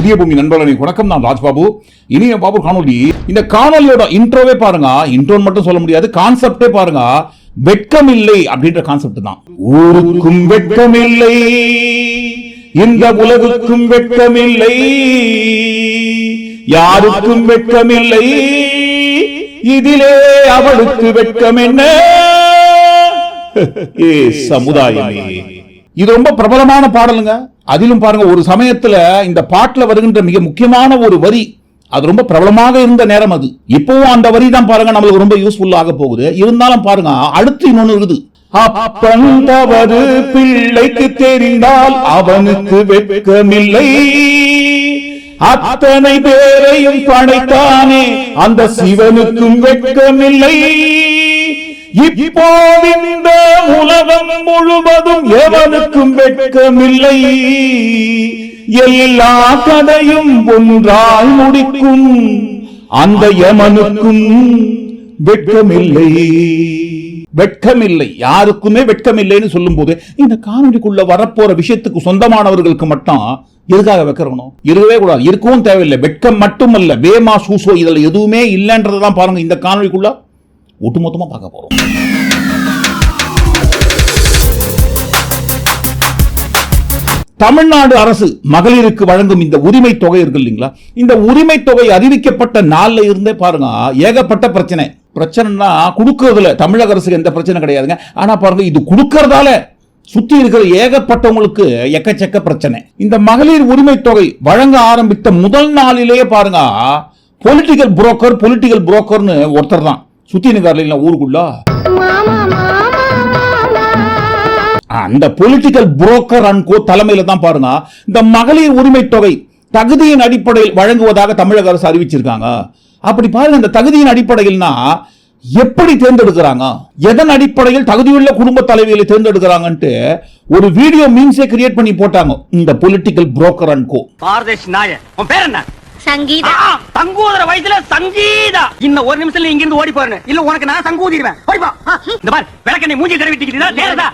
புதிய பூமி நண்பர்களை வணக்கம் நான் ராஜ்பாபு. இனிய பாபு காணொலி இந்த காணொலியோட இன்ட்ரோவே பாருங்க. இன்ட்ரோன்னு மட்டும் சொல்ல முடியாது கான்செப்டே பாருங்க. வெட்கமில்லை அப்படின்ற கான்செப்ட் தான். ஊருக்கும் வெட்கமில்லை இந்த உலகுக்கும் வெட்கமில்லை யாருக்கும் வெட்கமில்லை இதிலே அவளுக்கு வெட்கம் என்ன ஏ சமுதாயமே. இது ரொம்ப பிரபலமான பாடலுங்க. அதிலும் பாருங்க ஒரு சமயத்துல இந்த பாட்டுல வருகின்ற மிக முக்கியமான ஒரு வரி அது ரொம்ப பிரபலமாக இருந்த நேரம் அது. இப்பவும் அந்த வரி தான் பாருங்க நம்மளுக்கு ரொம்ப யூஸ்ஃபுல்லாக போகுது. இருந்தாலும் பாருங்க அடுத்து இன்னொன்று இருக்குது. அப்பன் தவறு பிள்ளைக்கு தெரிந்தால் அவனுக்கு வெட்கமில்லை. அத்தனை பேரையும் படைத்தானே அந்த சிவனுக்கும் வெட்கமில்லை. இப்போ இந்த உலகம் முழுவதும் எவனுக்கும் வெட்கமில்லை. எல்லா கதையும் ஒன்றால் முடிக்கும். அந்த யமனுக்கும் வெட்கமில்லை. வெட்கமில்லை. யாருக்குமே வெட்கமில்லைன்னு சொல்லும் போது இந்த காணொலிக்குள்ள வரப்போற விஷயத்துக்கு சொந்தமானவர்களுக்கு மட்டும் எதுக்காக வைக்கிறணும் இருக்கவே கூடாது. இருக்கவும் தேவையில்லை. வெட்கம் மட்டுமல்ல. வேமா சூசோ இதுல எதுவுமே இல்லைன்றதான் பாருங்க இந்த காணொலிக்குள்ள ஒட்டுமொத்தமா பார்க்க போகிறோம் தமிழ்நாடு அரசு மகளிருக்கு வழங்கும் இந்த உரிமை தொகை இருக்கு இல்லைங்களா? இந்த உரிமை தொகை அறிவிக்கப்பட்ட நாள்ல இருந்தே பாருங்க ஏகப்பட்ட பிரச்சனை. பிரச்சனைனா கொடுக்கறதுல தமிழக அரசுக்கு எந்த பிரச்சனை கிடையாதுங்க. ஆனா பாருங்க இது கொடுக்கறதால சுத்தி இருக்கிற ஏகப்பட்டவங்களுக்கு எக்கச்சக்க பிரச்சனை. இந்த மகளிர் உரிமை தொகை வழங்க ஆரம்பித்த முதல் நாளிலேயே பாருங்க பொலிட்டிக்கல் புரோக்கர் பொலிட்டிக்கல் புரோக்கர்னு ஒருத்தர் தான் சுத்தி நிற்கார் இல்லைங்களா ஊருக்குள்ள அந்த பொலிட்டிக்கல் புரோக்கர் அன்கோ தலைமையில தான் பாருங்க. இந்த மகளிர் உரிமை தொகை தகுதியின் அடிப்படையில் வழங்குவதாக தமிழக அரசு அறிவிச்சிருக்காங்க. அப்படி பாருங்க இந்த தகுதியின் அடிப்படையில்னா எப்படி தேர்ந்தெடுக்கிறாங்க? எதன் அடிப்படையில் தகுதியுள்ள குடும்ப தலைவிகளை தேர்ந்தெடுக்கிறாங்கன்ட்டு ஒரு வீடியோ மீன்ஸே கிரியேட் பண்ணி போட்டாங்க இந்த political broker and co. Sangeetha தங்கூதர வயசுல சங்கீதா இன்னும் ஒரு நிமிஷத்துல இங்க இருந்து ஓடி போறேன் இல்ல உனக்கு நான் சங்கூதிடுவேன் ஓடி போ இந்த பார் விளக்கண்ணை மூஞ்சி தடவிட்டிக்கிறீங்களா நேரதா.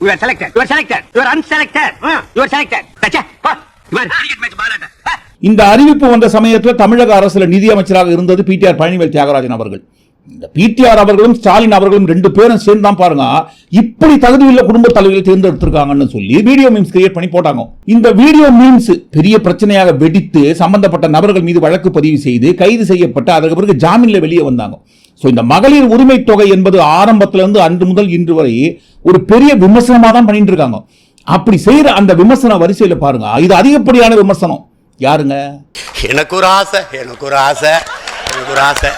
You are selected. You are selected. You are unselected. You are selected. ச்சே, ச்சே, வா. You are cricket match பாராட்ட. வா. இந்த அறிவிப்பு வந்த சமயத்தில் தமிழக அரசுல நிதி அமைச்சராக இருந்தது பிடிஆர் பழனிவேல் தியாகராஜன் அவர்கள் இந்த பிடிஆர் அவர்களும் ஸ்டாலின் அவர்களும் ரெண்டு பேரும் சேர்ந்து தான் பாருங்க. இப்படி தகுதியுள்ள குடும்ப தலைவர்கள் தேர்ந்தெடுத்திருக்காங்கன்னு சொல்லி வீடியோ மீம்ஸ் கிரியேட் பண்ணி போட்டாங்க. இந்த வீடியோ மீம்ஸ் பெரிய பிரச்சனையாக வெடித்து சம்பந்தப்பட்ட நபர்கள் மீது வழக்கு பதிவு செய்து கைது செய்யப்பட்டு அதற்கு பிறகு ஜாமீன்ல வெளியே வந்தாங்க. ஸோ இந்த மகளிர் உரிமை தொகை என்பது ஆரம்பத்திலிருந்து அன்று முதல் இன்று வரை ஒரு பெரிய விமர்சனமாக தான் பண்ணிட்டு இருக்காங்க அப்படி செய்யற அந்த விமர்சன வரிசையில பாருங்க. இது அதிகப்படியான விமர்சனம். யாருங்க? எனக்கு ஒரு ஆசை எனக்கு ஒரு ஆசை எனக்கு ஒரு ஆசை.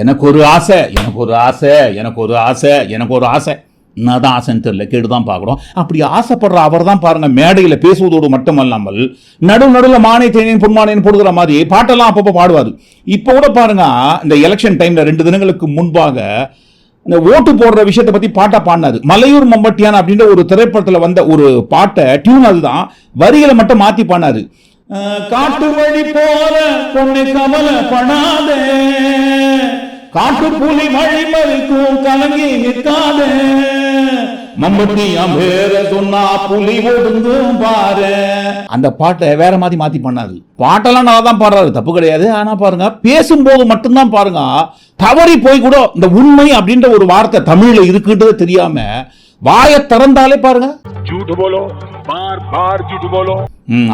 எனக்கு ஒரு ஆசை எனக்கு ஒரு ஆசை எனக்கு ஒரு ஆசை எனக்கு ஒரு ஆசை. என்னதான் ஆசைன்னு தெரியல கேட்டு தான் பார்க்குறோம். அப்படி ஆசைப்படுற அவர் தான் பாருங்க மேடையில் பேசுவதோடு மட்டுமல்லாமல் நடு நடுவில் மானை தேனின் பொன்மானையின் போடுகிற மாதிரி பாட்டெல்லாம் அப்பப்போ பாடுவார். இப்போ கூட பாருங்க இந்த எலெக்ஷன் டைமில் ரெண்டு தினங்களுக்கு முன்பாக இந்த ஓட்டு போடுற விஷயத்தை பற்றி பாட்டை பாடினாரு. மலையூர் மம்பட்டியான் அப்படின்ற ஒரு திரைப்படத்தில் வந்த ஒரு பாட்டை டியூன் அதுதான் வரிகளை மட்டும் மாற்றி பாடினாரு. காட்டு வழி போற பொண்ணு கவலைப்படாதே காட்டு புலி வழி மறிக்கும் கலங்கி நிற்காதே. மம்பட்டி அம்பேர சொன்னா புலி ஒடுங்கும் பாரு. அந்த பாட்டை வேற மாதிரி மாத்தி பண்ணாரு. பாட்டெல்லாம் நல்லா தான் பாடுறாரு தப்பு கிடையாது. ஆனா பாருங்க பேசும்போது மட்டும்தான் பாருங்க தவறி போய் கூட இந்த உண்மை அப்படின்ற ஒரு வார்த்தை தமிழ்ல இருக்குன்றது தெரியாம வாய திறந்தாலே பாருங்க.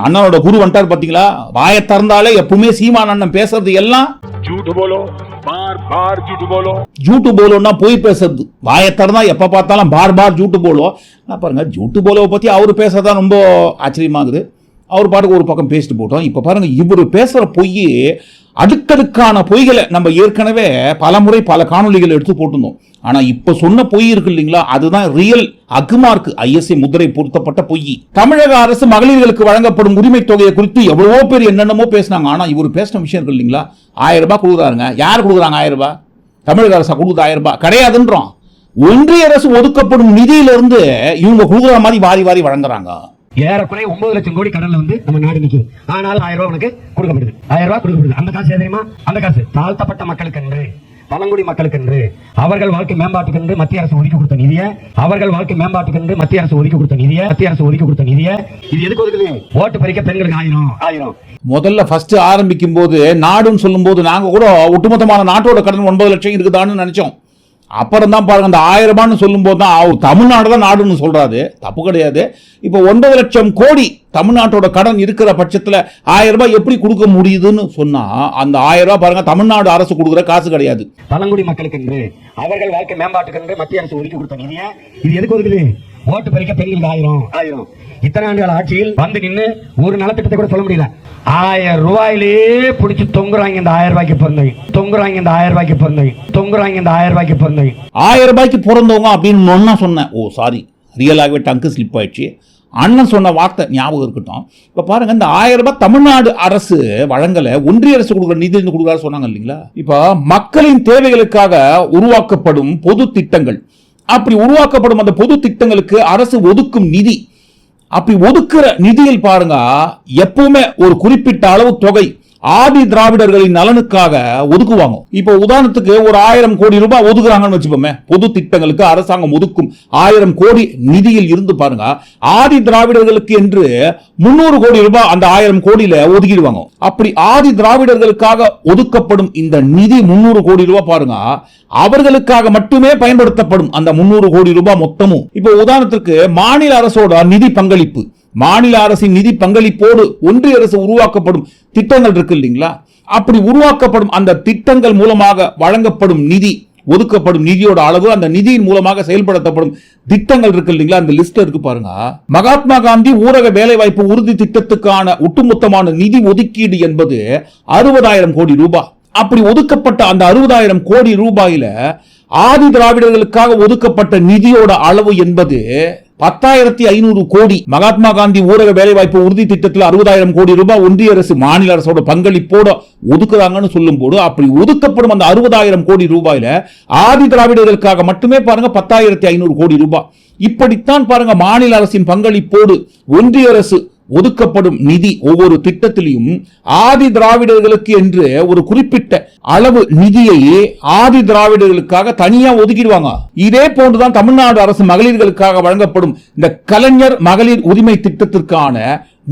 அண்ணனோட குரு வந்துட்டார் பாத்தீங்களா? வாய திறந்தாலே எப்பவுமே சீமான் அண்ணன் பேசுறது எல்லாம் ஜூட்டு போலோன்னா போய் பேசுறது. வாயை திறந்தா எப்ப பார்த்தாலும் பார் பார் ஜூட்டு போலோ. பாருங்க ஜூட்டு போலோவை பத்தி அவர் பேசுறதா ரொம்ப ஆச்சரியமாகுது. அவர் பாட்டுக்கு ஒரு பக்கம் பேசிட்டு போட்டோம். இப்போ பாருங்க இவர் பேசுகிற பொய் அடுக்கடுக்கான பொய்களை நம்ம ஏற்கனவே பல முறை பல காணொலிகள் எடுத்து போட்டிருந்தோம். ஆனா இப்ப சொன்ன பொய் இருக்கு இல்லைங்களா? அதுதான் ரியல் அக்மார்க் ஐஎஸ்ஐ முதிரை பொருத்தப்பட்ட பொய். தமிழக அரசு மகளிர்களுக்கு வழங்கப்படும் உரிமை தொகையை குறித்து எவ்வளவோ பேர் என்னென்னமோ பேசினாங்க. ஆனா இவர் பேசின விஷயம் இருக்கு இல்லைங்களா? ஆயிரம் ரூபாய் கொடுக்குறாருங்க. யார் கொடுக்குறாங்க ஆயிரம் ரூபாய்? தமிழக அரசு கொடுக்குது ஆயிரம் ரூபாய். கிடையாதுன்றோம். ஒன்றிய அரசு ஒதுக்கப்படும் நிதியிலிருந்து இவங்க கொடுக்குற மாதிரி வாரி வாரி வழங்குறாங்க. ஏறக்குறைய ஒன்பது லட்சம் கோடி கடல்ல வந்து நம்ம நாடு நிக்குது. ஆனாலும் ஆயிரம் ரூபாய் உனக்கு கொடுக்கப்படுது. ஆயிரம் ரூபாய் கொடுக்கப்படுது. அந்த காசு தெரியுமா? அந்த காசு தாழ்த்தப்பட்ட மக்களுக்கு என்று பழங்குடி மக்களுக்கென்று அவர்கள் வாழ்க்கை மேம்பாட்டுக்கென்று மத்திய அரசு ஒதுக்கி கொடுத்த நிதியை அவர்கள் வாழ்க்கை மேம்பாட்டுக்கென்று மத்திய அரசு ஒதுக்கி கொடுத்த நிதியை மத்திய அரசு ஒதுக்கி கொடுத்த நிதியை இது எதுக்கு ஒதுக்குது? ஓட்டு பறிக்க பெண்களுக்கு ஆயிரம். ஆயிரம். முதல்ல ஃபர்ஸ்ட் ஆரம்பிக்கும் போது நாடுன்னு சொல்லும்போது நாங்க கூட ஒட்டுமொத்தமான நாட்டோட கடன் ஒன்பது லட்சம் இருக்குதான்னு நினைச்சோம். அப்புறம் தான் பாருங்க அந்த ஆயிரம் ரூபான்னு சொல்லும்போது தான் அவர் தமிழ்நாடு தான் நாடுன்னு சொல்றாரு. தப்பு கிடையாது. இப்போ ஒன்பது லட்சம் கோடி தமிழ்நாட்டோட கடன் இருக்கிற பட்சத்தில் ஆயிரம் ரூபாய் எப்படி கொடுக்க முடியுதுன்னு சொன்னா அந்த ஆயிரம் ரூபாய் பாருங்க தமிழ்நாடு அரசு கொடுக்குற காசு கிடையாது. பழங்குடி மக்களுக்கு அவர்கள் வாழ்க்கை மேம்பாட்டுக்கு மத்திய அரசு ஒதுக்கி கொடுத்த இது எதுக்கு ஒதுக்குது? ஓட்டு பறிக்க பெண்களுக்கு ஆயிரம். ஆயிரம். இத்தனை ஆண்டுகள் ஆட்சியில் வந்து நின்னு ஒரு நலத்திட்டத்தை கூட சொல்ல முடியல. ஆயிரம் ரூபாயிலேயே பிடிச்சி தொங்குறாங்க இந்த ஆயிரம் ரூபாய்க்கு பிறந்தவை தொங்குறாங்க இந்த ஆயிரம் ரூபாய்க்கு பிறந்தவை தொங்குறாங்க இந்த ஆயிரம் ரூபாய்க்கு பிறந்தவை ஆயிரம் ரூபாய்க்கு பிறந்தவங்க அப்படின்னு ஒன்னா சொன்னேன். ஓ சாரி ரியலாகவே டங்கு ஸ்லிப் ஆயிடுச்சு. அண்ணன் சொன்ன வார்த்தை ஞாபகம் இருக்கட்டும். இப்போ பாருங்க இந்த ஆயிரம் ரூபாய் தமிழ்நாடு அரசு வழங்கல. ஒன்றிய அரசு கொடுக்குற நிதி இருந்து கொடுக்குறாரு சொன்னாங்க இல்லைங்களா? இப்போ மக்களின் தேவைகளுக்காக உருவாக்கப்படும் பொது திட்டங்கள். அப்படி உருவாக்கப்படும் அந்த பொது திட்டங்களுக்கு அரசு ஒதுக்கும் நிதி. அப்படி ஒதுக்குற நிதியில் பாருங்க எப்பவுமே ஒரு குறிப்பிட்ட அளவு தொகை ஆதி திராவிடர்களின் நலனுக்காக ஒதுக்குவாங்க. இப்போ உதாரணத்துக்கு ஒரு ஆயிரம் கோடி ரூபாய் ஒதுக்குறாங்கன்னு வச்சுப்போமே பொது திட்டங்களுக்கு அரசாங்கம் ஒதுக்கும் ஆயிரம் கோடி நிதியில் இருந்து பாருங்க ஆதி திராவிடர்களுக்கு என்று முன்னூறு கோடி ரூபாய் அந்த ஆயிரம் கோடியில ஒதுக்கிடுவாங்க. அப்படி ஆதி திராவிடர்களுக்காக ஒதுக்கப்படும் இந்த நிதி முன்னூறு கோடி ரூபாய் பாருங்க அவர்களுக்காக மட்டுமே பயன்படுத்தப்படும் அந்த முன்னூறு கோடி ரூபாய் மொத்தமும். இப்போ உதாரணத்துக்கு மாநில அரசோட நிதி பங்களிப்பு. மாநில அரசின் நிதி பங்களிப்போடு ஒன்றிய அரசு உருவாக்கப்படும் திட்டங்கள் இருக்கு இல்லைங்களா? அப்படி உருவாக்கப்படும் அந்த திட்டங்கள் மூலமாக வழங்கப்படும் நிதி ஒதுக்கப்படும் நிதியோட அளவு அந்த நிதியின் மூலமாக செயல்படுத்தப்படும் திட்டங்கள் இருக்கு இல்லைங்களா? அந்த லிஸ்ட் இருக்கு பாருங்க. மகாத்மா காந்தி ஊரக வேலைவாய்ப்பு உறுதி திட்டத்துக்கான ஒட்டுமொத்தமான நிதி ஒதுக்கீடு என்பது அறுபதாயிரம் கோடி ரூபாய். அப்படி ஒதுக்கப்பட்ட அந்த அறுபதாயிரம் கோடி ரூபாயில ஆதி திராவிடர்களுக்காக ஒதுக்கப்பட்ட நிதியோட அளவு என்பது பத்தாயிரத்தி ஐநூறு கோடி. மகாத்மா காந்தி ஊரக வேலைவாய்ப்பு உறுதி திட்டத்தில் அறுபதாயிரம் கோடி ரூபாய் ஒன்றிய அரசு மாநில அரசோட பங்களிப்போட ஒதுக்குறாங்கன்னு சொல்லும்போது அப்படி ஒதுக்கப்படும் அந்த அறுபதாயிரம் கோடி ரூபாயில ஆதி திராவிடர்களுக்காக மட்டுமே பாருங்க பத்தாயிரத்தி ஐநூறு கோடி ரூபாய். இப்படித்தான் பாருங்க மாநில அரசின் பங்களிப்போடு ஒன்றிய அரசு ஒதுக்கப்படும் நிதி ஒவ்வொரு திட்டத்திலையும் ஆதி திராவிடர்களுக்கு என்று ஒரு குறிப்பிட்ட அளவு நிதியை ஆதி திராவிடர்களுக்காக தனியா ஒதுக்கிடுவாங்க. இதே போன்றுதான் தமிழ்நாடு அரசு மகளிர்களுக்காக வழங்கப்படும் இந்த கலைஞர் மகளிர் உரிமை திட்டத்திற்கான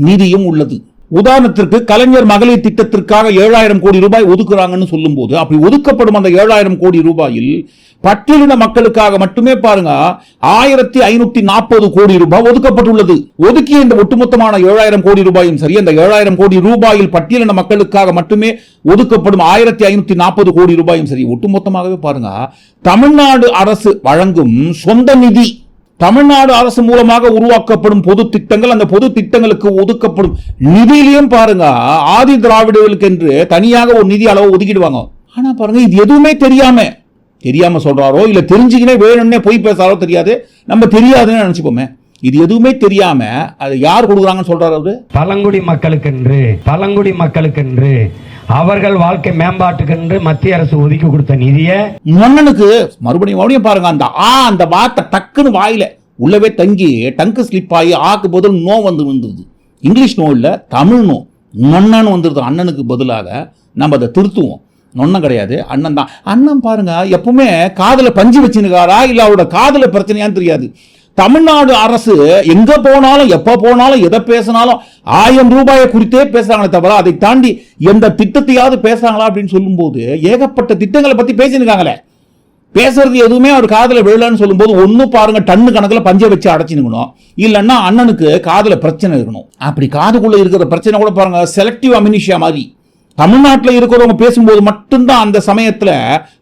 நிதியும் உள்ளது. உதாரணத்திற்கு கலைஞர் மகளிர் திட்டத்திற்காக ஏழாயிரம் கோடி ரூபாய் ஒதுக்குறாங்கன்னு சொல்லும்போது அப்படி ஒதுக்கப்படும் அந்த ஏழாயிரம் கோடி ரூபாயில் பட்டியலின மக்களுக்காக மட்டுமே பாருங்க ஆயிரத்தி ஐநூத்தி நாற்பது கோடி ரூபாய் ஒதுக்கப்பட்டுள்ளது. ஒதுக்கிய இந்த ஒட்டுமொத்தமான ஏழாயிரம் கோடி ரூபாயும் சரி அந்த ஏழாயிரம் கோடி ரூபாயில் பட்டியலின மக்களுக்காக மட்டுமே ஒதுக்கப்படும் ஆயிரத்தி ஐநூத்தி நாற்பது கோடி ரூபாயும் சரி ஒட்டுமொத்தமாகவே பாருங்க தமிழ்நாடு அரசு வழங்கும் சொந்த நிதி தமிழ்நாடு அரசு மூலமாக உருவாக்கப்படும் பொது திட்டங்கள் அந்த பொது திட்டங்களுக்கு ஒதுக்கப்படும் நிதியிலையும் பாருங்க ஆதி திராவிடர்களுக்கு என்று தனியாக ஒரு நிதி அளவு ஒதுக்கிடுவாங்க. ஆனா பாருங்க இது எதுவுமே தெரியாம தெரியாம சொல்றாரோ இல்ல தெரிஞ்சுக்கினே வேணும்னே பொய் பேசுறாரோ தெரியாது நம்ம தெரியாதுன்னு நினைச்சுப்போமே. இது எதுவுமே தெரியாம அது யார் கொடுக்குறாங்கன்னு சொல்றாரு அவரு? பழங்குடி மக்களுக்கென்று பழங்குடி மக்களுக்கென்று அவர்கள் வாழ்க்கை மேம்பாட்டுக்கென்று மத்திய அரசு ஒதுக்கி கொடுத்த நிதியை மன்னனுக்கு மறுபடியும் மறுபடியும் பாருங்க அந்த ஆ அந்த வார்த்தை டக்குன்னு வாயில உள்ளவே தங்கி டங்கு ஸ்லிப் ஆகி ஆக்கு பதில் நோ வந்து வந்துருது இங்கிலீஷ் நோ இல்லை தமிழ் நோ. நொன்னன்னு வந்துருது அண்ணனுக்கு பதிலாக. நம்ம அதை திருத்துவோம். நொன்னம் கிடையாது அண்ணன் தான். அண்ணன் பாருங்க எப்பவுமே காதில் பஞ்சு வச்சுனுக்காரா இல்லை அவரோட காதில் பிரச்சனையான்னு தெரியாது. தமிழ்நாடு அரசு எங்க போனாலும் எப்ப போனாலும் எதை பேசினாலும் ஆயிரம் ரூபாயை குறித்தே பேசுறாங்களே தவிர அதை தாண்டி எந்த திட்டத்தையாவது பேசுறாங்களா அப்படின்னு சொல்லும்போது ஏகப்பட்ட திட்டங்களை பத்தி பேசியிருக்காங்களே. பேசுறது எதுவுமே அவர் காதுல விழலன்னு சொல்லும்போது ஒண்ணு பாருங்க டன்னு கணக்குல பஞ்சை வச்சு அடைச்சினுக்கணும் இல்லைன்னா அண்ணனுக்கு காதுல பிரச்சனை இருக்கணும். அப்படி காதுக்குள்ள இருக்கிற பிரச்சனை கூட பாருங்க செலக்டிவ் அமினிஷியா மாதிரி. தமிழ்நாட்டுல இருக்கிறவங்க பேசும்போது மட்டும்தான் அந்த சமயத்துல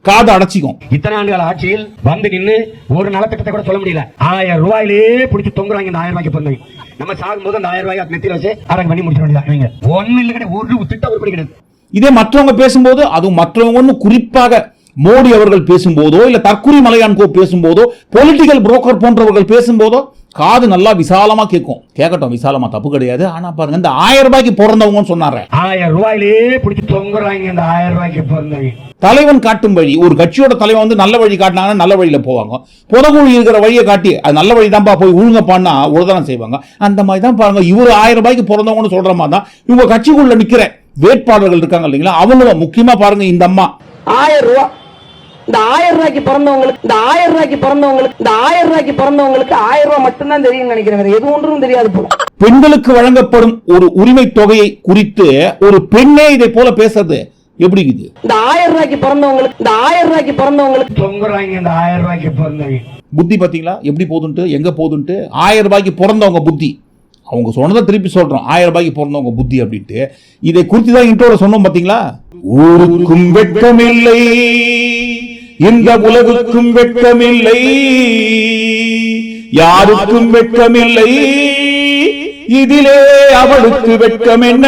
காது அடைச்சிக்கும். இத்தனை ஆண்டுகள் ஆட்சியில் வந்து நின்னு ஒரு நலத்திட்டத்தை கூட சொல்ல முடியல. ஆயிரம் ரூபாயிலேயே பிடிச்சி தொங்குறாங்க இந்த ஆயிரம் ரூபாய்க்கு பிறந்தவை நம்ம சாகும்போது அந்த ஆயிரம் ரூபாய் நெத்தியில வச்சு அரங்க பண்ணி முடிச்சிட வேண்டியதான் ஒன்னு இல்லை கிடையாது ஒரு திட்டம் உருப்படி கிடையாது இதே மற்றவங்க பேசும்போது அதுவும் மற்றவங்க குறிப்பாக மோடி அவர்கள் பேசும்போதோ இல்ல தற்குறி மலையான் கோ பேசும்போதோ பொலிட்டிக்கல் புரோக்கர் போன்றவர்கள் பேசும்போதோ காது நல்லா விசாலமா கேட்கும். கேட்கட்டும் விசாலமா தப்பு கிடையாது. ஆனா பாருங்க இந்த ஆயிரம் ரூபாய்க்கு பிறந்தவங்கன்னு சொன்னாரு. ஆயிரம் ரூபாயிலேயே பிடிச்சி தொங்குறாங்க இந்த ஆயிரம் ரூபாய்க்கு பிறந்தவை தலைவன் காட்டும் வழி. ஒரு கட்சியோட தலைவன் வந்து நல்ல வழி காட்டினாங்கன்னா நல்ல வழியில போவாங்க. புறகுழி இருக்கிற வழியை காட்டி அது நல்ல வழி தான்ப்பா போய் ஒழுங்கப்பான்னா ஒழுதானம் செய்வாங்க. அந்த மாதிரி தான் பாருங்க இவர் ஆயிரம் ரூபாய்க்கு பிறந்தவங்கன்னு சொல்ற மாதிரி தான் இவங்க கட்சிக்குள்ள நிக்கிற வேட்பாளர்கள் இருக்காங்க இல்லைங்களா? அவங்களும் முக்கியமா பாருங்க இந்த அம்மா. ஆயிரம் ரூபாய் இந்த ஆயிரம் ரூபாய்க்கு பிறந்தவங்களுக்கு இந்த ஆயிரம் ரூபாய்க்கு பிறந்தவங்களுக்கு இந்த ஆயிரம் ரூபாய்க்கு பிறந்தவங்களுக்கு ஆயிரம் ரூபாய் மட்டும்தான் தெரியும் நினைக்கிறேன் எது ஒன்றும் தெரியாது போல. பெண்களுக்கு வழங்கப்படும் ஒரு உரிமை தொகையை குறித்து ஒரு பெண்ணே இதை போல பேசுறது எப்படி இருக்குது? இந்த ஆயிரம் ரூபாய்க்கு பிறந்தவங்களுக்கு இந்த ஆயிரம் ரூபாய்க்கு பிறந்தவங்களுக்கு தொங்குறாங்க இந்த ஆயிரம் ரூபாய்க்கு பிறந்தவங்க. புத்தி பாத்தீங்களா எப்படி போகுதுன்ட்டு? எங்க போகுதுன்ட்டு? ஆயிரம் ரூபாய்க்கு பிறந்தவங்க புத்தி. அவங்க சொன்னதை திருப்பி சொல்றோம். ஆயிரம் ரூபாய்க்கு பிறந்தவங்க புத்தி அப்படின்ட்டு. இதை குறித்து தான் இன்ட்ரோல சொன்னோம் பாத்தீங்களா ஊருக்கும் வெட்கமில்லை இந்த உலகுக்கும் வெட்கமில்லை. யாருக்கும் வெட்கமில்லை. இதிலே அவளுக்கு வெட்கம் என்ன?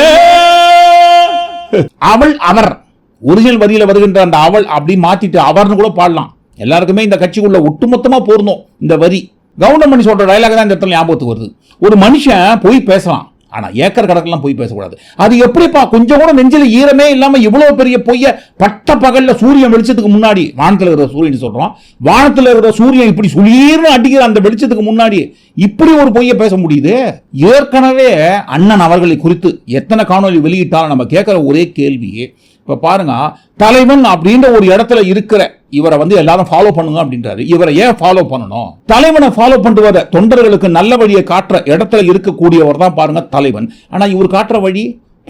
அவள் அவர். ஒரிஜினல் வரியில வருகின்ற அந்த அவள் அப்படி மாத்திட்டு அவர்னு கூட பாடலாம். எல்லாருக்குமே இந்த கட்சிக்குள்ள ஒட்டுமொத்தமா பொருந்தும் இந்த வரி. கவுண்டமணி சொல்ற டைலாக் தான் இந்த இடத்துல ஞாபகத்துக்கு வருது. ஒரு மனுஷன் போய் பேசலாம். ஆனால் ஏக்கர் கணக்கெல்லாம் போய் பேசக்கூடாது. அது எப்படிப்பா? கொஞ்சம் கூட நெஞ்சில் ஈரமே இல்லாமல் இவ்வளோ பெரிய பொய்ய பட்ட பகலில் சூரியன் வெளிச்சத்துக்கு முன்னாடி வானத்தில் இருக்கிற சூரியன் சொல்கிறோம் வானத்தில் இருக்கிற சூரியன் இப்படி சுளீர்னு அடிக்கிற அந்த வெளிச்சத்துக்கு முன்னாடி இப்படி ஒரு பொய்ய பேச முடியுது? ஏற்கனவே அண்ணன் அவர்களை குறித்து எத்தனை காணொலி வெளியிட்டாலும் நம்ம கேட்குற ஒரே கேள்வி இப்போ பாருங்க தலைவன் அப்படின்ற ஒரு இடத்துல இருக்கிற இவரை வந்து எல்லாரும் ஃபாலோ பண்ணுங்க அப்படின்றாரு. இவரை ஏன் ஃபாலோ பண்ணணும்? தலைவனை ஃபாலோ பண்ணிட்டு வர தொண்டர்களுக்கு நல்ல வழியை காட்டுற இடத்துல இருக்கக்கூடியவர் தான் பாருங்க தலைவன். ஆனா இவர் காட்டுற வழி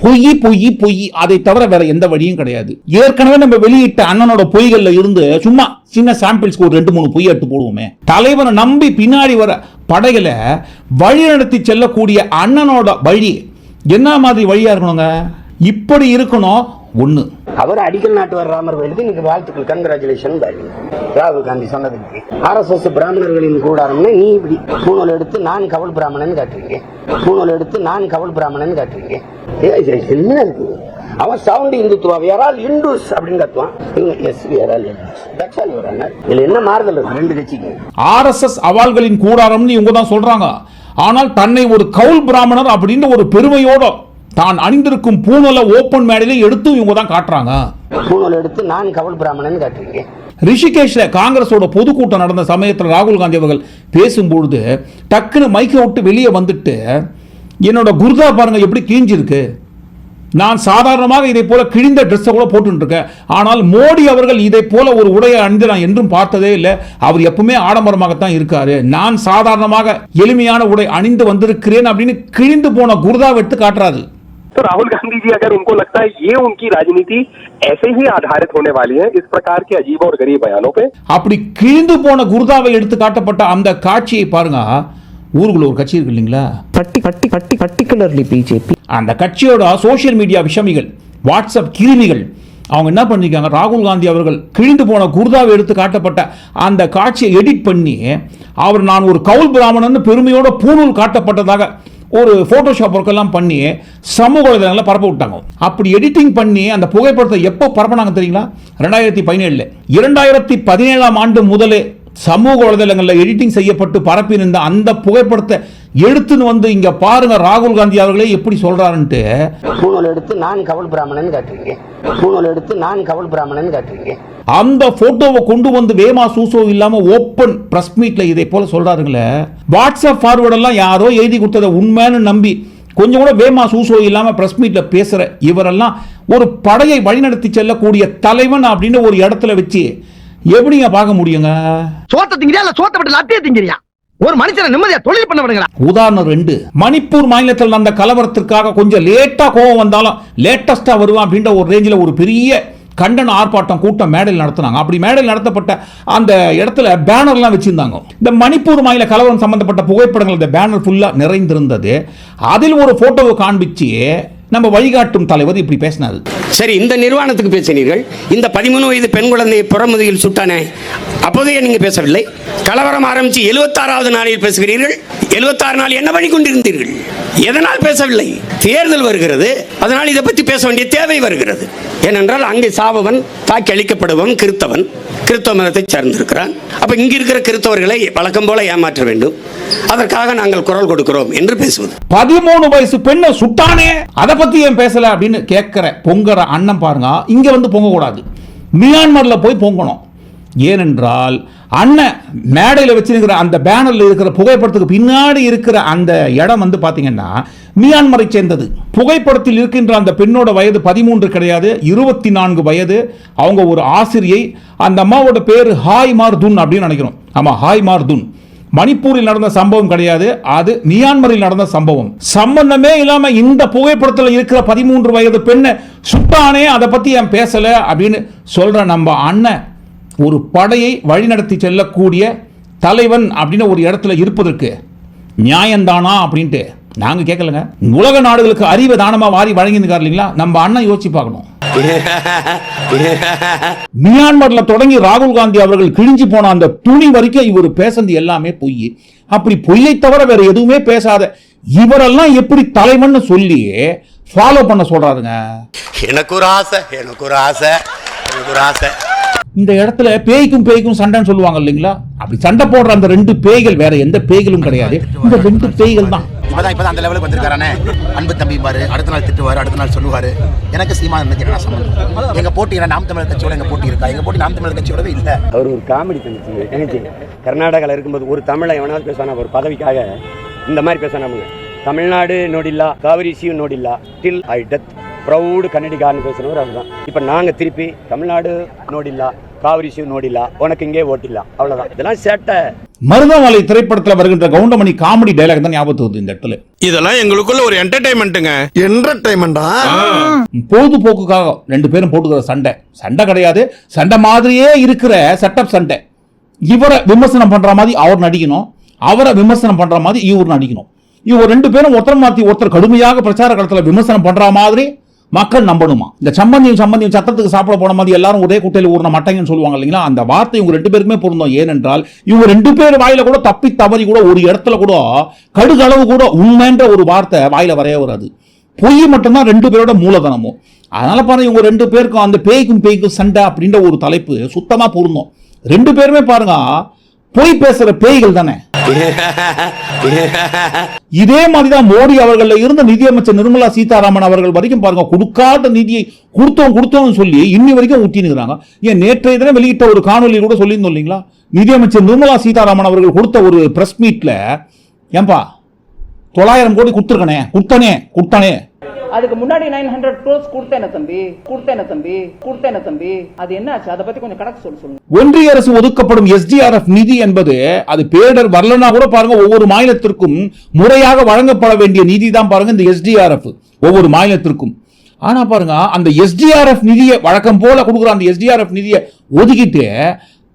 பொய் பொய் பொய் அதை தவிர வேற எந்த வழியும் கிடையாது. ஏற்கனவே நம்ம வெளியிட்ட அண்ணனோட பொய்கள்ல இருந்து சும்மா சின்ன சாம்பிள்ஸ்க்கு ஒரு ரெண்டு மூணு பொய் எடுத்து போடுவோமே. தலைவனை நம்பி பின்னாடி வர படைகளை வழி நடத்தி செல்லக்கூடிய அண்ணனோட வழி என்ன மாதிரி வழியா இருக்கணுங்க? இப்படி இருக்கணும் ஒண்ணு. அவர் அடிக்கல் நாட்டு வர ராமர் கோயிலுக்கு. இன்னைக்கு வாழ்த்துக்கள். கங்கராச்சுலேஷன் ராகுல் காந்தி சொன்னதுக்கு. ஆர்எஸ்எஸ் பிராமணர்களின் கூடாரம்னு நீ இப்படி பூணூல் எடுத்து நான் கவல் பிராமணன் காட்டுறீங்க. பூணூல் எடுத்து நான் கவல் பிராமணன் காட்டுறீங்க. என்ன இருக்கு அவன் சவுண்ட் இந்துத்துவா வேறால் இந்துஸ் அப்படின்னு கத்துவான். எஸ் அண்ணர் இதுல என்ன மாறுதல் இருக்கு? ரெண்டு கட்சிக்கு. ஆர்எஸ்எஸ் அவால்களின் கூடாரம்னு இவங்க தான் சொல்றாங்க. ஆனால் தன்னை ஒரு கவுல் பிராமணர் அப்படின்னு ஒரு பெருமையோட தான் அணிந்திருக்கும் பூணலை ஓப்பன் மேடையில எடுத்து இவங்க தான் காட்டுறாங்க. பூணூல் எடுத்து நான் கவல் பிராமணன் காட்டுறீங்க. ரிஷிகேஷ்ல காங்கிரஸோட பொதுக்கூட்டம் நடந்த சமயத்தில் ராகுல் காந்தி அவர்கள் பேசும்பொழுது டக்குன்னு மைக்கை விட்டு வெளியே வந்துட்டு என்னோட குர்தா பாருங்க எப்படி கிழிஞ்சிருக்கு. நான் சாதாரணமாக இதை போல கிழிந்த ட்ரெஸ்ஸை கூட போட்டுட்டு இருக்கேன் ஆனால் மோடி அவர்கள் இதை போல ஒரு உடையை அணிந்து நான் என்றும் பார்த்ததே இல்லை. அவர் எப்பவுமே ஆடம்பரமாகத்தான் இருக்காரு. நான் சாதாரணமாக எளிமையான உடை அணிந்து வந்திருக்கிறேன் அப்படின்னு கிழிந்து போன குர்தாவை எடுத்து காட்டுறாரு. तो राहुल गांधी जी अगर उनको लगता है ये उनकी राजनीति ऐसे ही आधारित होने वाली है इस प्रकार के अजीब और गरीब बयानों पे அப்படி கிழிந்து போன குர்தாவை எடுத்து காட்டப்பட்ட அந்த காட்சியை பாருங்க ஊருக்குள்ள ஒரு கட்சி இருக்கு இல்லைங்களா பட்டி பட்டி பட்டி பர்டிகுலர்லி பிஜேபி அந்த கட்சியோட சோஷியல் மீடியா விஷமிகள் வாட்ஸ்அப் கிருமிகள் அவங்க என்ன பண்ணிருக்காங்க ராகுல் காந்தி அவர்கள் கிழிந்து போன குர்தாவை எடுத்து காட்டப்பட்ட அந்த காட்சியை எடிட் பண்ணி அவர் நான் ஒரு கவுல் பிராமணன் பெருமையோட பூணூல் காட்டப்பட்டதாக ஒரு ஃபோட்டோஷாப் ஒர்க்கெல்லாம் பண்ணி சமூக வலைதளங்களில் பரப்ப விட்டாங்க. அப்படி எடிட்டிங் பண்ணி அந்த புகைப்படத்தை எப்போ பரப்பினாங்க தெரியுங்களா? ரெண்டாயிரத்தி பதினேழில். இரண்டாயிரத்தி பதினேழாம் ஆண்டு முதலே சமூக வலைதளங்களில் எடிட்டிங் செய்யப்பட்டு பரப்பியிருந்த அந்த புகைப்படத்தை எடுத்துன்னு வந்து இங்க பாருங்க ராகுல் காந்தி அவர்களே எப்படி சொல்றாருன்ட்டு. பூணூல் எடுத்து நான் கவல் பிராமணன் காட்டுறீங்க பூணூல் எடுத்து நான் கவல் பிராமணன் காட்டுறீங்க அந்த போட்டோவை கொண்டு வந்து வேமா சூசோ இல்லாம ஓப்பன் பிரஸ் மீட்ல இதை போல சொல்றாருங்களே. வாட்ஸ்அப் ஃபார்வர்ட் எல்லாம் யாரோ எழுதி கொடுத்ததை உண்மைன்னு நம்பி கொஞ்சம் கூட வேமா சூசோ இல்லாம பிரஸ் மீட்ல பேசுற இவரெல்லாம் ஒரு படையை வழிநடத்தி செல்லக்கூடிய தலைவன் அப்படின்னு ஒரு இடத்துல வச்சு எப்படிங்க பார்க்க முடியுங்க? சோத்த திங்கிறியா இல்ல சோத்த விட்டு லட்டிய திங்கிறியா? ஒரு மனுஷனை நிம்மதியா தொழில் பண்ண விடுங்களா? உதாரணம் ரெண்டு. மணிப்பூர் மாநிலத்தில் நடந்த கலவரத்திற்காக கொஞ்சம் லேட்டா கோவம் வந்தாலும் லேட்டஸ்டா வருவான் அப்படின்ற ஒரு ரேஞ்சில் ஒரு பெரிய கண்டன ஆர்ப்பாட்டம் கூட்டம் மேடையில் நடத்துனாங்க. அப்படி மேடையில் நடத்தப்பட்ட அந்த இடத்துல பேனர்லாம் வச்சிருந்தாங்க. இந்த மணிப்பூர் மாநில கலவரம் சம்பந்தப்பட்ட புகைப்படங்கள் இந்த பேனர் ஃபுல்லா நிறைந்திருந்தது. அதில் ஒரு போட்டோவை காண்பிச்சு நம்ம வழிகாட்டும் தலைவர் இப்படி பேசினாரு. சரி இந்த நிர்வாணத்துக்கு பேசினீர்கள். இந்த பதிமூணு வயது பெண் குழந்தையை புறமுதுகில் சுட்டானே அப்போதையே நீங்கள் பேசவில்லை. கலவரம் ஆரம்பித்து எழுபத்தாறாவது நாளில் பேசுகிறீர்கள். எழுபத்தாறு நாள் என்ன பண்ணி கொண்டிருந்தீர்கள்? எதனால் பேசவில்லை? தேர்தல் வருகிறது. அதனால் இதை பற்றி பேச வேண்டிய தேவை வருகிறது. ஏனென்றால் அங்கே சாபவன் தாக்கி அழிக்கப்படுபவன் கிறித்தவன். கிறிஸ்தவ மதத்தை சார்ந்திருக்கிறான். அப்போ இங்க இருக்கிற கிறிஸ்தவர்களை வழக்கம் போல ஏமாற்ற வேண்டும். அதற்காக நாங்கள் குரல் கொடுக்கிறோம் என்று பேசுவது. பதிமூணு வயசு பெண்ணை சுட்டானே அதை பத்தி ஏன் பேசல அப்படின்னு கேட்கிற பொங்குற அண்ணன் பாருங்க இங்க வந்து பொங்க கூடாது மியான்மர்ல போய் பொங்கணும். ஏனென்றால் அண்ணன் மேடையில் வச்சிருக்கிற அந்த பேனரில் இருக்கிற புகைப்படத்துக்கு பின்னாடி இருக்கிற அந்த இடம் வந்து பார்த்தீங்கன்னா மியான்மரை சேர்ந்தது. புகைப்படத்தில் இருக்கின்ற அந்த பெண்ணோட வயது பதிமூன்று கிடையாது இருபத்தி நான்கு வயது. அவங்க ஒரு ஆசிரியை. அந்த அம்மாவோட பேர் ஹாய் மார்துன் அப்படின்னு நினைக்கிறோம். ஆமாம் ஹாய் மார்துன். மணிப்பூரில் நடந்த சம்பவம் கிடையாது அது மியான்மரில் நடந்த சம்பவம். சம்பந்தமே இல்லாம இந்த புகைப்படத்தில் இருக்கிற பதிமூன்று வயது பெண்ணை சுட்டானே அதை பத்தி என் பேசல அப்படின்னு சொல்ற நம்ம அண்ணன் ஒரு படையை வழிநடத்தி செல்லக்கூடிய தலைவன் அப்படின்னு ஒரு இடத்துல இருப்பதற்கு நியாயந்தானா அப்படின்ட்டு நாங்கள் கேட்கலங்க உலக நாடுகளுக்கு அறிவை தானமாக மாறி வழங்கியிருக்கார் இல்லைங்களா? நம்ம அண்ணன் யோசிச்சு பார்க்கணும். மியான்மர்ல தொடங்கி ராகுல் காந்தி அவர்கள் கிழிஞ்சு போன அந்த துணி வரைக்கும் இவர் பேசுனது எல்லாமே பொய். அப்படி பொய்யை தவிர வேற எதுவுமே பேசாத இவரெல்லாம் எப்படி தலைவன்னு சொல்லி ஃபாலோ பண்ண சொல்றாருங்க. எனக்கு ஒரு ஆசை எனக்கு ஒரு ஆசை எனக்கு ஒரு ஆசை. இந்த இடத்துல பேய்க்கும் பேய்க்கும் சண்டைன்னு சொல்லுவாங்க இல்லைங்களா? அப்படி சண்டை போடுற அந்த ரெண்டு பேய்கள் வேற எந்த பேய்களும் கிடையாது. இந்த ரெண்டு பேய்கள் தான். இப்பதான் இப்பதான் அந்த லெவலுக்கு வந்திருக்காரானே. அன்பு தம்பி பாரு அடுத்த நாள் திட்டுவாரு அடுத்த நாள் சொல்லுவாரு. எனக்கு சீமா என்ன சம்பந்தம் எங்க போட்டி நாம் தமிழர் கட்சியோட எங்க போட்டி இருக்கா? எங்க போட்டி நாம் தமிழர் கட்சியோடவே இல்ல. அவர் ஒரு காமெடி தங்கச்சி தங்கச்சி கர்நாடகாவில் இருக்கும்போது ஒரு தமிழை எவனாவது பேசுவானா ஒரு பதவிக்காக இந்த மாதிரி பேசுவாங்க தமிழ்நாடு நோடில்லா காவிரி சியூ நோடில்லா டில் ஐ டெத் ப்ரௌடு கன்னடிகாரன்னு பேசுனவர் அவர் தான் இப்போ நாங்கள் திருப்பி தமிழ்நாடு நோடில்லா காவிரி சியூ நோடில்லா உனக்கு இங்கே ஓட்டில்லா அவ்வளோதான் இதெல்லாம் சேட்டை. மருதமலை திரைப்படத்துல வருகின்ற கவுண்டமணி காமெடி டைலாக் தான் ஞாபகத்து வருது இந்த இடத்துல. இதெல்லாம் எங்களுக்குள்ள ஒரு என்டர்டைன்மெண்ட்டுங்க என்டர்டைன்மெண்டா பொழுதுபோக்குக்காக ரெண்டு பேரும் போட்டுக்கிற சண்டை. சண்டை கிடையாது. சண்டை மாதிரியே இருக்கிற செட்டப் சண்டை. இவரை விமர்சனம் பண்ற மாதிரி அவர் நடிக்கணும். அவரை விமர்சனம் பண்ற மாதிரி இவர் நடிக்கணும். இவர் ரெண்டு பேரும் ஒருத்தர் மாத்தி ஒருத்தர் கடுமையாக பிரச்சார காலத்துல விமர்சனம் பண்ற மாதிரி மக்கள் நம்பணுமா? இந்த சம்பந்தியும் சம்பந்தியும் சத்தத்துக்கு சாப்பிட போன மாதிரி எல்லாரும் ஒரே குட்டையில் ஊர்ன மட்டைங்கன்னு சொல்லுவாங்க இல்லைங்களா? அந்த வார்த்தை இவங்க ரெண்டு பேருக்குமே பொருந்தோம். ஏனென்றால் இவங்க ரெண்டு பேர் வாயில கூட தப்பி தவறி கூட ஒரு இடத்துல கூட கடுகளவு கூட உண்மைன்ற ஒரு வார்த்தை வாயில வரைய வராது. பொய் மட்டும்தான் ரெண்டு பேரோட மூலதனமும். அதனால பாருங்க இவங்க ரெண்டு பேருக்கும் அந்த பேய்க்கும் பேய்க்கும் சண்டை அப்படின்ற ஒரு தலைப்பு சுத்தமா பொருந்தோம். ரெண்டு பேருமே பாருங்க பொய் பேசுற பேய்கள் தானே. இதே மாதிரிதான் மோடி அவர்கள இருந்த நிதியமைச்சர் நிர்மலா சீதாராமன் அவர்கள் வரைக்கும் பாருங்க கொடுக்காத நிதியை கொடுத்தோம் கொடுத்தோம்னு சொல்லி இன்னி வரைக்கும் ஊட்டினுக்கிறாங்க ஏன் நேற்றைய தினம் வெளியிட்ட ஒரு காணொலி கூட சொல்லியிருந்தோம் இல்லைங்களா? நிதியமைச்சர் நிர்மலா சீதாராமன் அவர்கள் கொடுத்த ஒரு பிரஸ் மீட்ல ஏன்பா தொள்ளாயிரம் கோடி கொடுத்துருக்கனே கொடுத்தனே கொடுத்தனே அதுக்கு முன்னாடி நைன் ஹண்ட்ரட் க்ரோஸ் கொடுத்தேன தம்பி கொடுத்தேன தம்பி கொடுத்தேன தம்பி. அது என்னாச்சு? அதை பத்தி கொஞ்சம் கணக்கு சொல்லு சொல்லுங்க ஒன்றிய அரசு ஒதுக்கப்படும் எஸ்டிஆர்எஃப் நிதி என்பது அது பேரிடர் வரலன்னா கூட பாருங்க ஒவ்வொரு மாநிலத்திற்கும் முறையாக வழங்கப்பட வேண்டிய நிதி தான் பாருங்க இந்த எஸ்டிஆர்எஃப் ஒவ்வொரு மாநிலத்திற்கும். ஆனா பாருங்க அந்த எஸ்டிஆர்எஃப் நிதியை வழக்கம் போல கொடுக்குற அந்த எஸ்டிஆர்எஃப் நிதியை ஒதுக்கிட்டு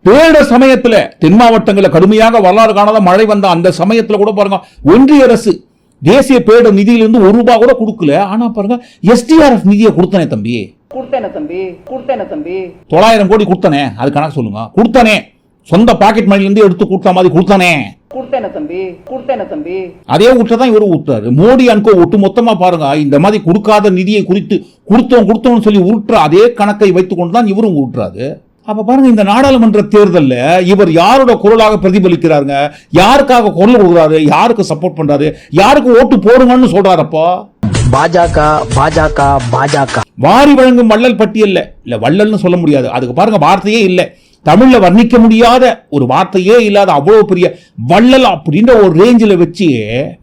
பேரிடர் சமயத்துல தென் மாவட்டங்களில் கடுமையாக வரலாறு காணாத மழை வந்த அந்த சமயத்துல கூட பாருங்க ஒன்றிய அரசு தேசிய பேரிடர் நிதியிலிருந்து ஒரு ரூபாய் கூட கொடுக்கல. ஆனா பாருங்க எஸ்டிஆர்எஃப் நிதியை கொடுத்தனே தம்பி. கொடுத்தேன தம்பி கொடுத்தேன தம்பி. தொள்ளாயிரம் கோடி கொடுத்தனே. அது கணக்கு சொல்லுங்க. கொடுத்தனே. சொந்த பாக்கெட் மணில இருந்து எடுத்து கொடுத்த மாதிரி கொடுத்தனே. கொடுத்தேன தம்பி கொடுத்தேன தம்பி. அதே ஊற்ற தான் இவரு ஊட்டுறாரு மோடி அன்கோ ஒட்டு மொத்தமா பாருங்க இந்த மாதிரி கொடுக்காத நிதியை குறித்து கொடுத்தோம் கொடுத்தோம்னு சொல்லி உருட்டுற அதே கணக்கை வைத்துக்கொண்டு தான் இவரும் ஊட்டுறாரு. அப்ப பாருங்க இந்த நாடாளுமன்ற தேர்தல்ல இவர் யாரோட குரலாக பிரதிபலிக்கிறாருங்க? யாருக்காக குரல் கொடுக்குறாரு? யாருக்கு சப்போர்ட் பண்றாரு? யாருக்கு ஓட்டு போடுங்கன்னு சொல்றாரப்பா பாஜக பாஜக பாஜக. வாரி வழங்கும் வள்ளல் பட்டியல்ல. இல்ல வள்ளல்னு சொல்ல முடியாது. அதுக்கு பாருங்க வார்த்தையே இல்ல. தமிழ்ல வர்ணிக்க முடியாத ஒரு வார்த்தையே இல்லாத அவ்வளவு பெரிய வள்ளல் அப்படின்ற ஒரு ரேஞ்சில் வச்சு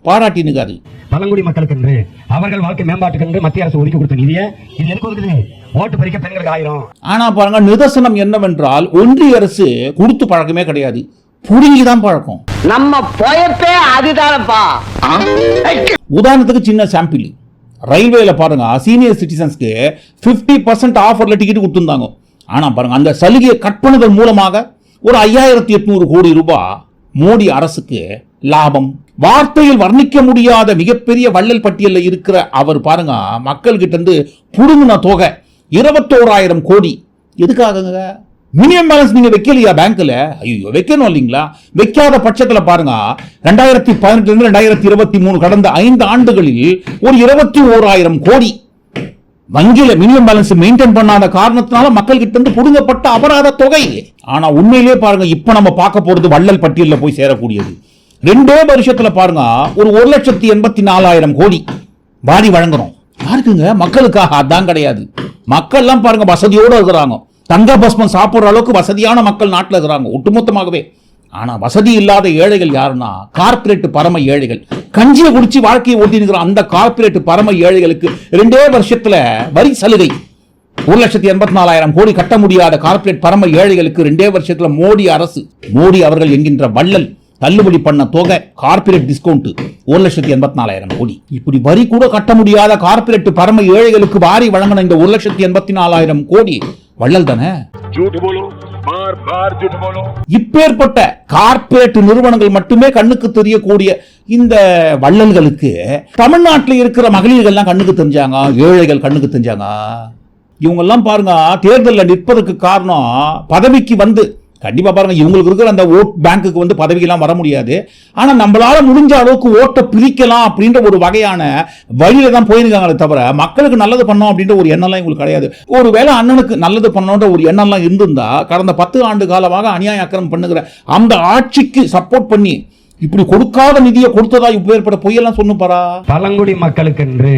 பாராட்டினுக்காரு பழங்குடி மக்களுக்கு என்று அவர்கள் வாழ்க்கை மேம்பாட்டுக்கு என்று மத்திய அரசு ஒதுக்கி கொடுத்த நிதியை இது ஒதுக்குது? ஓட்டு பறிக்க பெண்களுக்கு ஆயிரம். ஆனா பாருங்க நிதர்சனம் என்னவென்றால் ஒன்றிய அரசு கொடுத்து பழக்கமே கிடையாது. புடுங்கி தான் பழக்கம். நம்ம போயப்பே அதுதானப்பா. உதாரணத்துக்கு சின்ன சாம்பிள் ரயில்வேல பாருங்க சீனியர் சிட்டிசன்ஸ்க்கு 50% பர்சன்ட் ஆஃபர்ல டிக்கெட் கொடுத்துருந்தாங்க. ஆனால் பாருங்க அந்த சலுகையை கட் பண்ணதன் மூலமாக ஒரு ஐயாயிரத்தி எட்நூறு கோடி ரூபாய் மோடி அரசுக்கு லாபம். வார்த்தையில் வர்ணிக்க முடியாத மிகப்பெரிய வள்ளல் பட்டியலில் இருக்கிற அவர் பாருங்க மக்கள் கிட்ட இருந்து புடுங்கின தொகை இருபத்தோராயிரம் கோடி. எதுக்காகங்க? மினிமம் பேலன்ஸ் நீங்கள் வைக்கலையா பேங்க்கில் ஐயோ வைக்கணும் இல்லைங்களா? வைக்காத பட்சத்தில் பாருங்க ரெண்டாயிரத்தி பதினெட்டுலேருந்து ரெண்டாயிரத்தி இருபத்தி மூணு கடந்த ஐந்து ஆண்டுகளில் ஒரு இருபத்தி ஓராயிரம் கோடி. வங்கியில மினிமம் பேலன்ஸ் மெயின்டைன் பண்ணாத காரணத்தினால மக்கள் கிட்ட இருந்து புடுங்கப்பட்ட அபராத தொகை. ஆனா உண்மையிலேயே பாருங்க இப்ப நம்ம பார்க்க போறது வள்ளல் பட்டியல்ல போய் சேரக்கூடியது. ரெண்டே வருஷத்துல பாருங்க ஒரு ஒரு லட்சத்தி எண்பத்தி நாலாயிரம் கோடி வாரி வழங்குறோம். யாருக்குங்க? மக்களுக்காக அதான் கிடையாது. மக்கள்லாம் பாருங்க வசதியோட இருக்கிறாங்க. தங்க பஸ்மம் சாப்பிடுற அளவுக்கு வசதியான மக்கள் நாட்டில் இருக்கிறாங்க ஒட்டுமொத்தமாகவே. ஆனா வசதி இல்லாத ஏழைகள் யாருன்னா கார்பரேட் பரம ஏழைகள். கஞ்சியை குடிச்சு வாழ்க்கையை ஓட்டினுக்கிற அந்த கார்பரேட் பரம ஏழைகளுக்கு ரெண்டே வருஷத்துல வரி சலுகை. ஒரு லட்சத்தி எண்பத்தி நாலாயிரம் கோடி கட்ட முடியாத கார்ப்பரேட் பரம ஏழைகளுக்கு ரெண்டே வருஷத்துல மோடி அரசு. மோடி அவர்கள் என்கின்ற வள்ளல் தள்ளுபடி பண்ண தொகை கார்ப்பரேட் டிஸ்கவுண்ட் ஒரு லட்சத்தி எண்பத்தி நாலாயிரம் கோடி. இப்படி வரி கூட கட்ட முடியாத கார்பரேட் பரம ஏழைகளுக்கு வாரி வழங்கின இந்த ஒரு லட்சத்தி எண்பத்தி நாலாயிரம் கோடி வள்ளல் தானே? இப்பேற்பட்ட கார்ப்பரேட் நிறுவனங்கள் மட்டுமே கண்ணுக்கு தெரியக்கூடிய இந்த வள்ளல்களுக்கு தமிழ்நாட்டில் இருக்கிற மகளிர்கள்லாம் கண்ணுக்கு தெரிஞ்சாங்க? ஏழைகள் கண்ணுக்கு தெரிஞ்சாங்க? இவங்கெல்லாம் பாருங்க தேர்தலில் நிற்பதற்கு காரணம் பதவிக்கு வந்து கண்டிப்பா பாருங்க இவங்களுக்கு இருக்கிற அந்த ஓட் பேங்க்குக்கு வந்து பதவிக்கெல்லாம் வர முடியாது. ஆனா நம்மளால முடிஞ்ச அளவுக்கு ஓட்டை பிரிக்கலாம் அப்படின்ற ஒரு வகையான வழியில தான் போயிருக்காங்களே தவிர மக்களுக்கு நல்லது பண்ணோம் அப்படின்ற ஒரு எண்ணம்லாம் இவங்களுக்கு கிடையாது. ஒரு வேளை அண்ணனுக்கு நல்லது பண்ணணுன்ற ஒரு எண்ணம்லாம் இருந்திருந்தா கடந்த பத்து ஆண்டு காலமாக அநியாய அக்கிரமம் பண்ணுகிற அந்த ஆட்சிக்கு சப்போர்ட் பண்ணி இப்படி கொடுக்காத நிதியை கொடுத்ததா இப்ப ஏற்பட்ட பொய்யெல்லாம் சொன்னு பாரா பழங்குடி மக்களுக்கென்று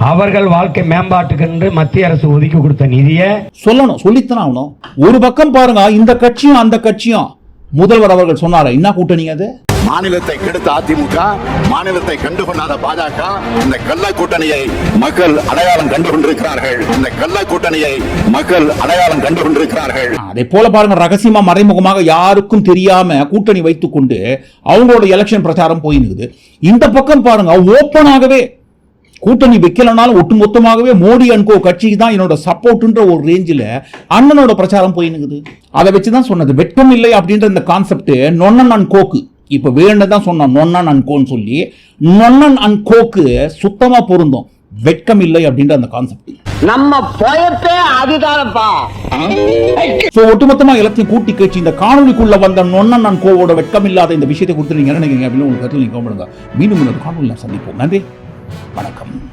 அவர்கள் வாழ்க்கை மேம்பாட்டுக்கென்று மத்திய அரசு ஒதுக்கி கொடுத்த நிதியை சொல்லணும் சொல்லித்தான் ஆகணும். ஒரு பக்கம் பாருங்க இந்த கட்சியும் அந்த கட்சியும். முதல்வர் அவர்கள் சொன்னாரு என்ன கூட்டணிங்க அது? மாநிலத்தை கெடுத்த அதிமுக மாநிலத்தை கண்டு கொண்டாத பாஜக இந்த கள்ள கூட்டணியை மக்கள் அடையாளம் கண்டு கொண்டிருக்கிறார்கள் இந்த கள்ள கூட்டணியை மக்கள் அடையாளம் கண்டு கொண்டிருக்கிறார்கள் அதே போல பாருங்க ரகசியமா மறைமுகமாக யாருக்கும் தெரியாம கூட்டணி வைத்துக்கொண்டு அவங்களோட எலெக்ஷன் பிரச்சாரம் போயினுக்குது இந்த பக்கம் பாருங்க ஓப்பனாகவே கூட்டணி வைக்கலனாலும் ஒட்டுமொத்தமாகவே மோடி அன்கோ கட்சிக்கு தான் என்னோட சப்போர்ட்ன்ற ஒரு ரேஞ்சில் அண்ணனோட பிரச்சாரம் போயினுக்குது அதை வச்சு தான் சொன்னது. வெட்கம் இல்லை அப்படின்ற இந்த கான்செப்ட் நொன்னன் அண்ட் கோக்கு. இப்போ வேணுன்னு தான் சொன்னோம். நொன்னன் அண்ட் கோன்னு சொல்லி. நொன்னன் அண்ட் கோக்கு சுத்தமா பொருந்தும். வெட்கம் இல்லை அப்படின்ற அந்த கான்செப்ட் நம்ம போயத்தே அதுதானப்பா. சோ ஒட்டுமொத்தமா எல்லாத்தையும் கூட்டி கட்சி இந்த காணொலிக்குள்ள வந்த நொன்னன் நான் கோவோட வெட்கம் இல்லாத இந்த விஷயத்தை கொடுத்து நீங்க என்ன நினைக்கிறீங்க அப்படின்னு உங்களுக்கு கருத்து நீங்க மீண்டும் இன்னொரு காணொலி சந்திப்போம். நன்றி. வணக்கம்.